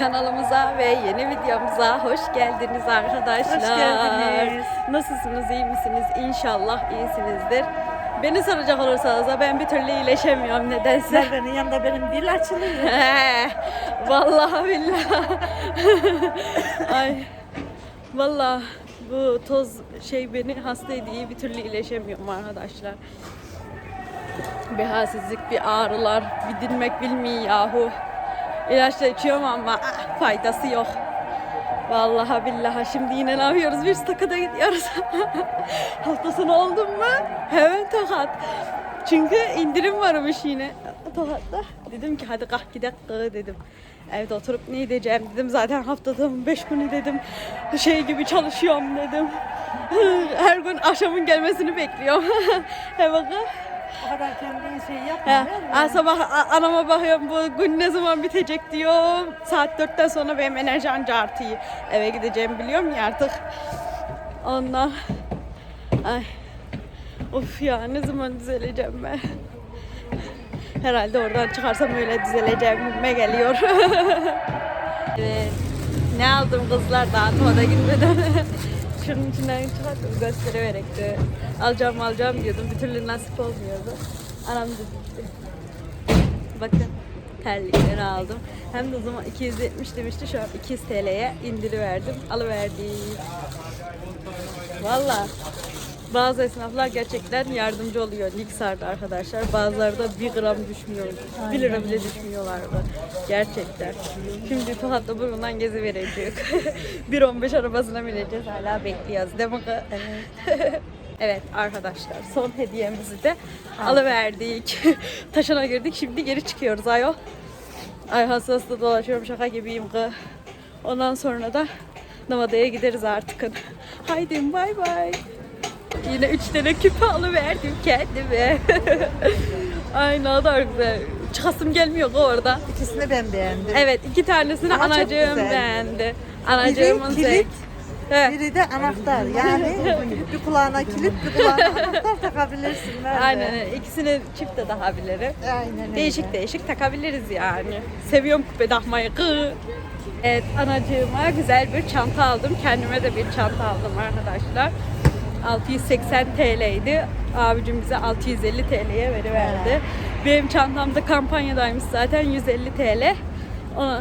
Kanalımıza ve yeni videomuza hoş geldiniz arkadaşlar. Hoş geldiniz. Nasılsınız, iyi misiniz? İnşallah iyisinizdir. Beni soracak olursanız da ben bir türlü iyileşemiyorum nedense. Merve'nin yanında benim dil açılıyor. Vallahi billahi. Ay. Vallahi bu toz şey beni hasta ediyor. Bir türlü iyileşemiyorum arkadaşlar. Bir halsizlik, bir ağrılar, bir dinmek bilmiyor yahu. İlaç da içiyorum ama ah, faydası yok. Vallahi billahi şimdi yine ne yapıyoruz? Bir stakada gidiyoruz. Hafta sonu oldum mu? Hemen tokat. Çünkü indirim varmış yine Tokat'ta. Dedim ki hadi kalk gidelim dedim. Evde oturup ne edeceğim dedim. Zaten haftada 5 günü dedim. Şey gibi çalışıyorum dedim. Her gün akşamın gelmesini bekliyorum. He bakın. O kadar kendin şey yapma. Ha, sabah anama bakıyorum bu gün ne zaman bitecek diyorum. Saat dörtten sonra benim enerji anca artıyor. Eve gideceğimi biliyorum ya artık. Ondan. Ay. Of ya ne zaman düzeleceğim ben. Herhalde oradan çıkarsam öyle düzeleceğime geliyor. evet. Ne aldım kızlar daha tuğada gitmeden. Şunun içinden çıkarttım gösteriverekti. Alacağım alacağım diyordum. Bir türlü nasip olmuyordu. Anam dedi. Bakın terlikleri aldım. Hem de o zaman 270 demişti. Şu an 200 TL'ye indiriverdim. Alıverdim. Valla bazı esnaflar gerçekten yardımcı oluyor Niksar'da arkadaşlar. Bazıları da 1 gram düşmüyor. 1 lira bile düşmüyorlardı. Gerçekten. Şimdi Tohat'ta burundan gezi verecek. 1.15 arabasına bineceğiz. Hala bekliyoruz. Değil mi? Evet. evet arkadaşlar son hediyemizi de alıverdik. Taşına girdik. Şimdi geri çıkıyoruz ayol. Ay hassasla dolaşıyorum şaka gibiyim kız. Ondan sonra da Navada'ya gideriz artık. Haydi bay bay. Yine üç tane küpe alıverdim kendime. Ay ne kadar güzel. Çıkasım gelmiyor orada. İkisini ben beğendim. Evet iki tanesini Ama anacığım beğendi. Anacığımın Biri kilit. He. Biri de anahtar. Yani bir kulağına kilit, bir kulağına anahtar takabilirsin. Merve. Aynen öyle. İkisini çift de takabilirim. Aynen öyle. Değişik değişik takabiliriz yani. Seviyorum küpe takmayı. Evet anacığıma güzel bir çanta aldım. Kendime de bir çanta aldım arkadaşlar. 680 TL'ydi. Abicim bize 650 TL'ye veriverdi. Benim çantamda kampanyadaymış zaten 150 TL. Ona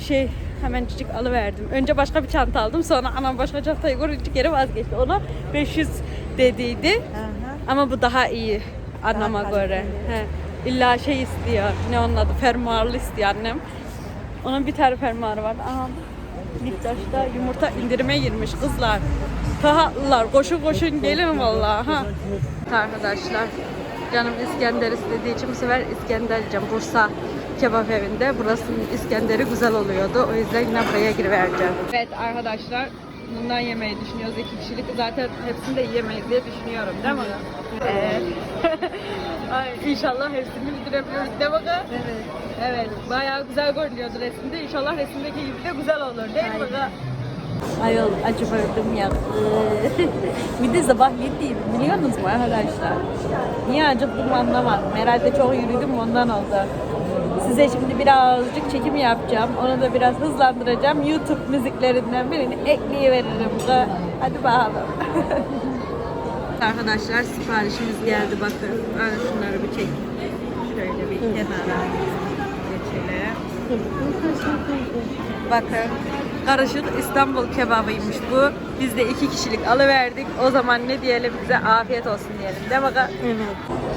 şey hemencik alıverdim. Önce başka bir çanta aldım. Sonra anam başka çantayı görünce geri vazgeçti. Ona 500 dediydi. Aha. Ama bu daha iyi anneme Daha göre. He. İlla şey istiyor. Ne onun adı? Fermuarlı istiyor annem. Onun bir tane fermuarı var. Aha. Miktaş'ta yumurta indirime girmiş kızlar. Tahatlılar koşun koşun gelin vallahi ha. Arkadaşlar canım İskender istediği için bu sefer İskender yiyeceğim. Bursa kebap evinde. Burasının İskender'i güzel oluyordu. O yüzden yine buraya girivereceğim. Evet arkadaşlar bundan yemeyi düşünüyoruz. iki kişilik zaten hepsini de yiyemeyiz diye düşünüyorum değil mi? Evet. Ay, inşallah hepsini bitirebiliyoruz değil mi? Evet. Evet, bayağı güzel görünüyordu resimde. İnşallah resimdeki gibi de güzel olur değil mi? Ayol acımadım ya. bir de sabah yediydim biliyor musunuz arkadaşlar? Niye acıktım anlamadım. Herhalde çok yürüdüm ondan oldu. Size şimdi birazcık çekim yapacağım. Onu da biraz hızlandıracağım. YouTube müziklerinden birini ekleyiveririm. Hadi bakalım. Arkadaşlar siparişimiz geldi bakın. Ben şunları bir çek. Şöyle bir kenara geçelim. Bakın karışık İstanbul kebabıymış bu. Biz de iki kişilik alıverdik. O zaman ne diyelim bize afiyet olsun diyelim. De bakalım. Evet.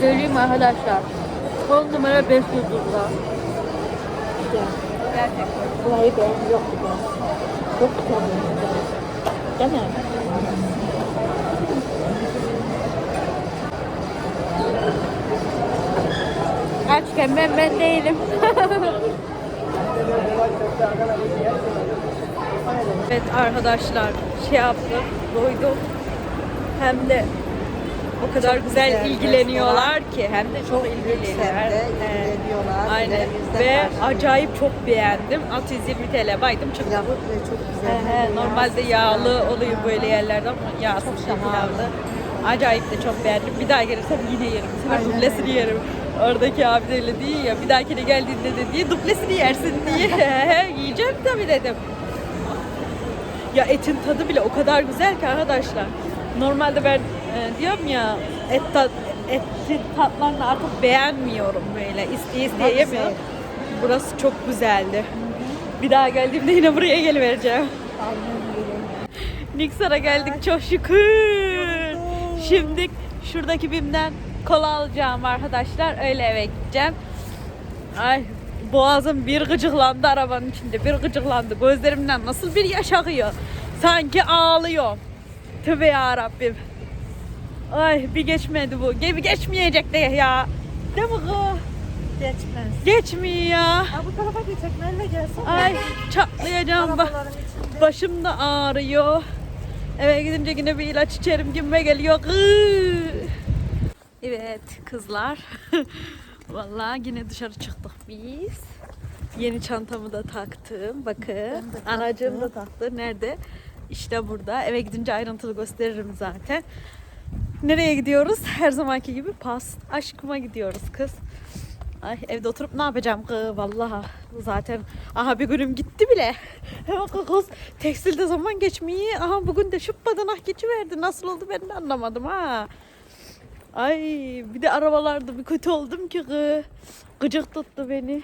Söyleyeyim arkadaşlar? 10 numara 5 yıldızlar. Gerçekten. Burayı ben yok bir de. Çok güzel. Değil mi? Açken ben ben değilim. Evet arkadaşlar şey yaptım, doydum. Hem de o kadar güzel güzel ilgileniyorlar ki hem de çok Yükseldi, ilgileniyorlar. Ee, ilgileniyorlar. Aynen Bizden ve acayip çok beğendim. 620 TL baydım çıktı. Ve çok güzel. He, normalde yağlı oluyor böyle yerlerde ama yağsız Çok pilavlı. Acayip de çok beğendim. Bir daha gelirsem yine yerim. Bu sefer Aynen dublesini yerim. Oradaki abi de öyle değil ya. Bir dahakine geldiğinde de diye dublesini yersin diye. He he, Yiyeceğim tabii dedim. Ya etin tadı bile o kadar güzel ki arkadaşlar. Normalde ben e, diyorum ya et tat, etin tatlarını artık beğenmiyorum böyle. İsteye isteye yemiyorum. Burası çok güzeldi. Bir daha geldiğimde yine buraya gelivereceğim. Niksar'a geldik çok şükür. Şimdi şuradaki bimden kola alacağım arkadaşlar. Öyle eve gideceğim. Ay boğazım bir gıcıklandı arabanın içinde. Bir gıcıklandı. Gözlerimden nasıl bir yaş akıyor. Sanki ağlıyor. Tövbe ya Rabbim. Ay bir geçmedi bu. Gibi geçmeyecek de ya. Değil mi kız? Geçmez. Geçmiyor ya. Ha, bu tarafa geçecek. Merve gelsin. Ay çatlayacağım bak. Başım da ağrıyor. Eve gidince yine bir ilaç içerim gibime geliyor. Iıı. Evet kızlar. Vallahi yine dışarı çıktık biz. Yeni çantamı da taktım. Bakın. Anacığım da taktı. Nerede? İşte burada. Eve gidince ayrıntılı gösteririm zaten. Nereye gidiyoruz? Her zamanki gibi pas. Aşkıma gidiyoruz kız. Ay evde oturup ne yapacağım kız vallahi zaten aha bir günüm gitti bile. Hemen kız tekstilde zaman geçmiyor. Aha bugün de şu badanak geçiverdi. Nasıl oldu ben de anlamadım ha. Ay bir de arabalarda bir kötü oldum ki kız. Gıcık tuttu beni.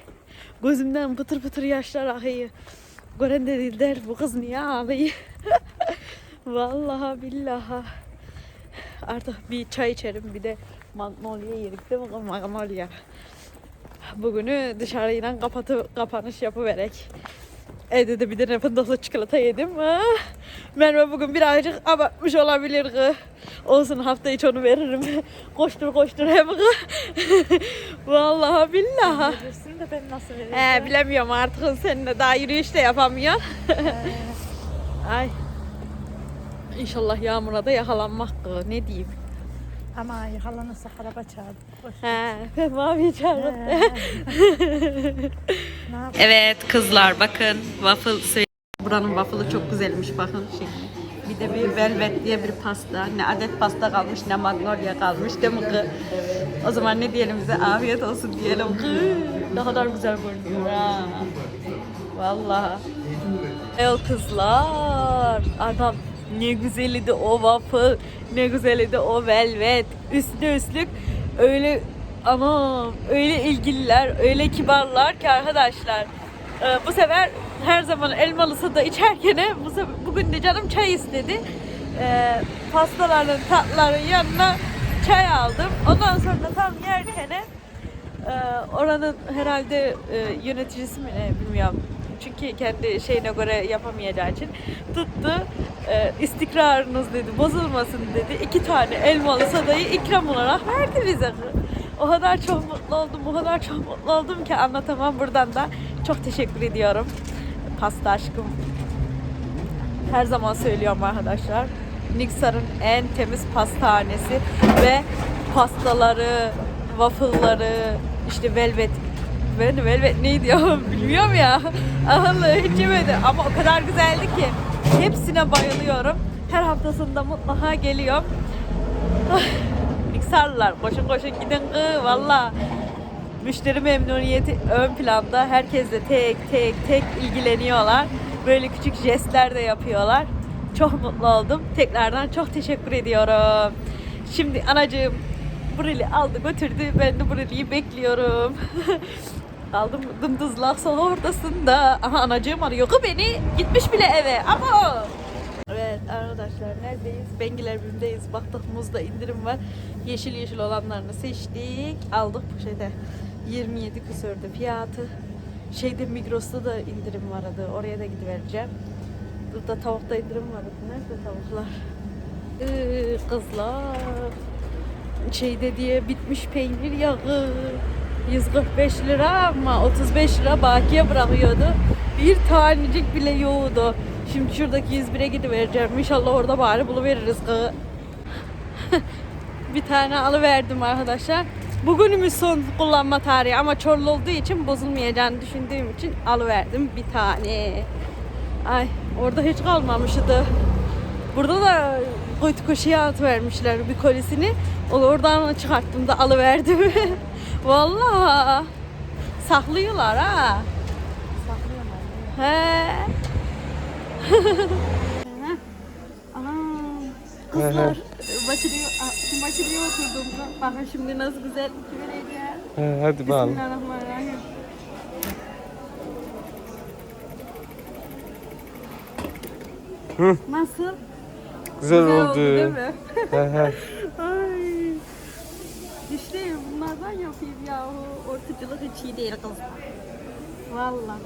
Gözümden pıtır pıtır yaşlar akıyor. Gören de dediler bu kız niye ağlıyor. Vallahi billahi. Artık bir çay içerim bir de magnolia yedik değil mi? Magnolia. Bugünü dışarıyla kapatı, kapanış yapıverek. Evde de bir de fındıklı çikolata yedim. Ah, Merve bugün birazcık abartmış olabilir. kız. Olsun hafta içi onu veririm. koştur koştur hem. Vallahi billahi. Bilirsin de ben nasıl vereceğim? He, bilemiyorum artık seninle daha yürüyüş de yapamıyor. Ay. İnşallah yağmura da yakalanmak. Ne diyeyim. Ama yakalanırsa araba çağırdı. He, mavi yap- Evet kızlar bakın waffle. Buranın waffle'ı çok güzelmiş bakın şimdi. Bir de bir velvet diye bir pasta. Ne adet pasta kalmış ne magnolia kalmış değil mi kız? O zaman ne diyelim bize afiyet olsun diyelim kız. Ne kadar güzel görünüyor ha. Vallahi. El kızlar. Adam ne güzeldi o waffle. Ne güzeldi o velvet. Üstüne üstlük öyle ama öyle ilgililer, öyle kibarlar ki arkadaşlar. Ee, bu sefer her zaman elmalı soda içerken bu sefer, bugün de canım çay istedi. Ee, pastaların, tatların yanına çay aldım. Ondan sonra tam yerken ee, oranın herhalde e, yöneticisi mi ne bilmiyorum. Çünkü kendi şeyine göre yapamayacağı için tuttu. E, istikrarınız dedi, bozulmasın dedi. İki tane elmalı sodayı ikram olarak verdi bize. O kadar çok mutlu oldum, o kadar çok mutlu oldum ki anlatamam. Buradan da çok teşekkür ediyorum. Pasta aşkım. Her zaman söylüyorum arkadaşlar. Niksar'ın en temiz pastanesi ve pastaları, waffle'ları, işte velvet ben velvet neydi ya bilmiyorum ya. Allah hiç yemedim ama o kadar güzeldi ki. Hepsine bayılıyorum. Her haftasında mutlaka geliyorum. Ah, Niksarlılar koşun koşun gidin kız valla. Müşteri memnuniyeti ön planda. Herkesle tek tek tek ilgileniyorlar. Böyle küçük jestler de yapıyorlar. Çok mutlu oldum. Tekrardan çok teşekkür ediyorum. Şimdi anacığım Burili aldı götürdü. Ben de Burili'yi bekliyorum. Kaldım dımdızlak sol ortasında. Aha anacığım arıyor ki beni. Gitmiş bile eve ama Evet arkadaşlar neredeyiz? Bengiler BİM'deyiz. Baktık muzda indirim var. Yeşil yeşil olanlarını seçtik. Aldık poşete. 27 küsürdü fiyatı. Şeyde Migros'ta da indirim vardı. Oraya da gidivereceğim. Burada tavukta indirim vardı. Nerede tavuklar? Ee, kızlar. Şeyde diye bitmiş peynir yağı. 145 lira ama 35 lira bakiye bırakıyordu. Bir tanecik bile yoğdu. Şimdi şuradaki 101'e gidivereceğim. İnşallah orada bari buluveririz. kız. bir tane alıverdim arkadaşlar. Bugünümüz son kullanma tarihi ama çorlu olduğu için bozulmayacağını düşündüğüm için alıverdim bir tane. Ay orada hiç kalmamıştı. Burada da kuytu köşeye atıvermişler bir kolisini. Oradan çıkarttım da alıverdim. Vallahi saklıyorlar ha. He. Anam. Kızlar başlıyor, başlıyor oturduğumda. Bakın şimdi nasıl güzel vereceğim. He, hadi bakalım. Bismillahirrahmanirrahim. Hı. Nasıl? Güzel Güzel oldu. değil mi? He, he. İşte bunlardan yapayım yahu. Ortacılık hiç iyi değil kızlar. Vallahi.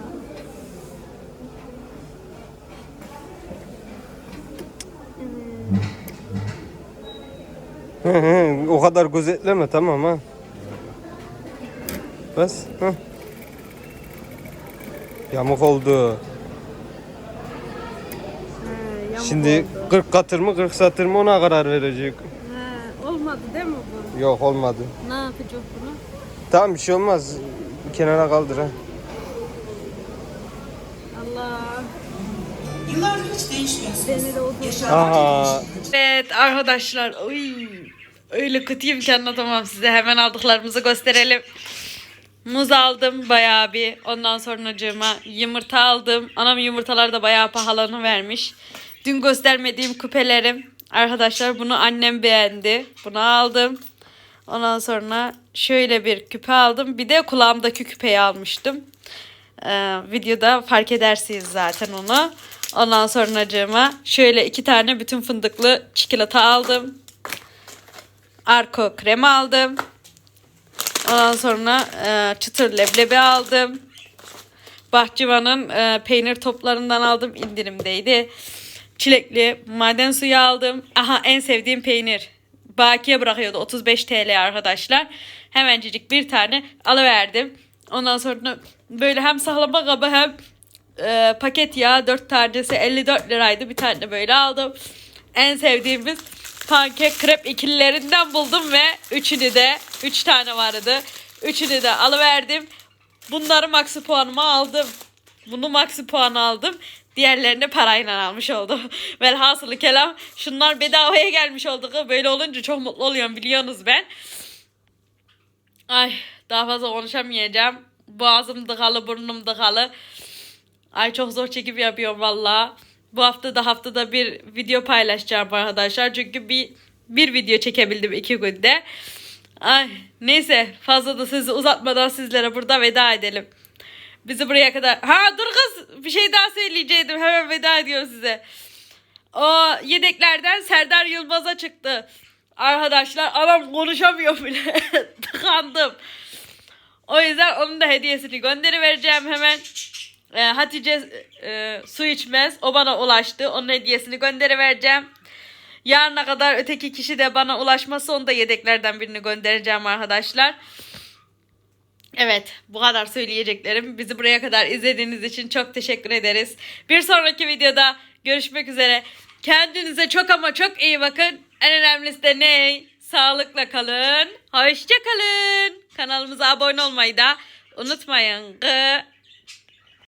He, he, o kadar gözetleme tamam ha. Bas. Hı. Yamuk oldu. He, yamuk Şimdi oldu. 40 katır mı 40 satır mı ona karar verecek. He, olmadı değil mi bu? Yok olmadı. Ne yapacak bunu? Tamam bir şey olmaz. Kenara kaldır ha. Allah. Yıllardır hiç değişmiyorsun. Beni de otur. Aha. Evet arkadaşlar. Uy, öyle kötüyüm ki anlatamam size. Hemen aldıklarımızı gösterelim. Muz aldım bayağı bir. Ondan sonracığıma yumurta aldım. Anam yumurtalar da bayağı pahalanı vermiş. Dün göstermediğim küpelerim. Arkadaşlar bunu annem beğendi. Bunu aldım. Ondan sonra şöyle bir küpe aldım. Bir de kulağımdaki küpeyi almıştım. Ee, videoda fark edersiniz zaten onu. Ondan sonracığıma şöyle iki tane bütün fındıklı çikolata aldım. Arko krem aldım. Ondan sonra e, çıtır leblebi aldım. Bahçıvan'ın e, peynir toplarından aldım. indirimdeydi. Çilekli maden suyu aldım. Aha en sevdiğim peynir. Bakiye bırakıyordu 35 TL arkadaşlar. Hemencik bir tane alıverdim. Ondan sonra böyle hem saklama kabı hem e, paket yağ 4 tanesi 54 liraydı. Bir tane böyle aldım. En sevdiğimiz pankek krep ikililerinden buldum ve üçünü de 3 tane vardı. Üçünü de alıverdim. Bunları maksi puanıma aldım. Bunu maksi puan aldım. Diğerlerini parayla almış oldum. Velhasılı kelam şunlar bedavaya gelmiş oldu. Böyle olunca çok mutlu oluyorum biliyorsunuz ben. Ay daha fazla konuşamayacağım. Boğazım tıkalı, burnum tıkalı. Ay çok zor çekim yapıyorum valla. Bu hafta da haftada bir video paylaşacağım arkadaşlar. Çünkü bir bir video çekebildim iki günde. Ay neyse fazla da sizi uzatmadan sizlere burada veda edelim. Bizi buraya kadar... Ha dur kız bir şey daha söyleyecektim. Hemen veda ediyorum size. O yedeklerden Serdar Yılmaz'a çıktı. Arkadaşlar anam konuşamıyor bile. Tıkandım. O yüzden onun da hediyesini gönderi vereceğim hemen. Ee, Hatice e, su içmez. O bana ulaştı. Onun hediyesini gönderi vereceğim. Yarına kadar öteki kişi de bana ulaşması onu da yedeklerden birini göndereceğim arkadaşlar. Evet bu kadar söyleyeceklerim. Bizi buraya kadar izlediğiniz için çok teşekkür ederiz. Bir sonraki videoda görüşmek üzere. Kendinize çok ama çok iyi bakın. En önemlisi de ne? Sağlıkla kalın. Hoşça kalın. Kanalımıza abone olmayı da unutmayın. Gı.